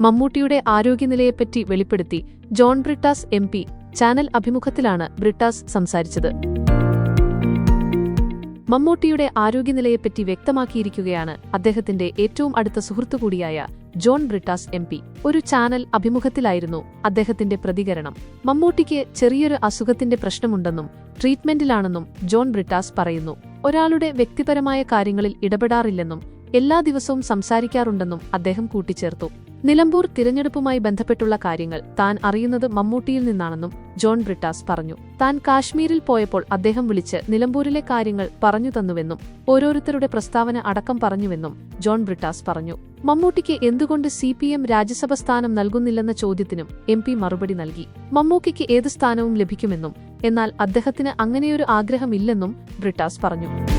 മമ്മൂട്ടിയുടെ ആരോഗ്യനിലയെപ്പറ്റി വെളിപ്പെടുത്തി John Brittas M P channel അഭിമുഖത്തിലാണ് ബ്രിട്ടാസ് സംസാരിച്ചത്. മമ്മൂട്ടിയുടെ ആരോഗ്യനിലയെപ്പറ്റി വ്യക്തമാക്കിയിരിക്കുകയാണ് അദ്ദേഹത്തിന്റെ ഏറ്റവും അടുത്ത സുഹൃത്തുകൂടിയായ ജോൺ ബ്രിട്ടാസ് എം പി. ഒരു ചാനൽ അഭിമുഖത്തിലായിരുന്നു അദ്ദേഹത്തിന്റെ പ്രതികരണം. മമ്മൂട്ടിക്ക് ചെറിയൊരു അസുഖത്തിന്റെ പ്രശ്നമുണ്ടെന്നും ട്രീറ്റ്മെന്റിലാണെന്നും ജോൺ ബ്രിട്ടാസ് പറയുന്നു. ഒരാളുടെ വ്യക്തിപരമായ കാര്യങ്ങളിൽ ഇടപെടാറില്ലെന്നും എല്ലാ ദിവസവും സംസാരിക്കാറുണ്ടെന്നും അദ്ദേഹം കൂട്ടിച്ചേർത്തു. നിലമ്പൂർ തിരഞ്ഞെടുപ്പുമായി ബന്ധപ്പെട്ടുള്ള കാര്യങ്ങൾ താൻ അറിയുന്നത് മമ്മൂട്ടിയിൽ നിന്നാണെന്നും ജോൺ ബ്രിട്ടാസ് പറഞ്ഞു. താൻ കാശ്മീരിൽ പോയപ്പോൾ അദ്ദേഹം വിളിച്ച് നിലമ്പൂരിലെ കാര്യങ്ങൾ പറഞ്ഞു തന്നുവെന്നും ഓരോരുത്തരുടെ പ്രസ്താവന അടക്കം പറഞ്ഞുവെന്നും ജോൺ ബ്രിട്ടാസ് പറഞ്ഞു. മമ്മൂട്ടിക്ക് എന്തുകൊണ്ട് സി പി എം രാജ്യസഭ സ്ഥാനം നൽകുന്നില്ലെന്ന ചോദ്യത്തിനും എം പി മറുപടി നൽകി. മമ്മൂക്കിക്ക് ഏത് സ്ഥാനവും ലഭിക്കുമെന്നും എന്നാൽ അദ്ദേഹത്തിന് അങ്ങനെയൊരു ആഗ്രഹമില്ലെന്നും ബ്രിട്ടാസ് പറഞ്ഞു.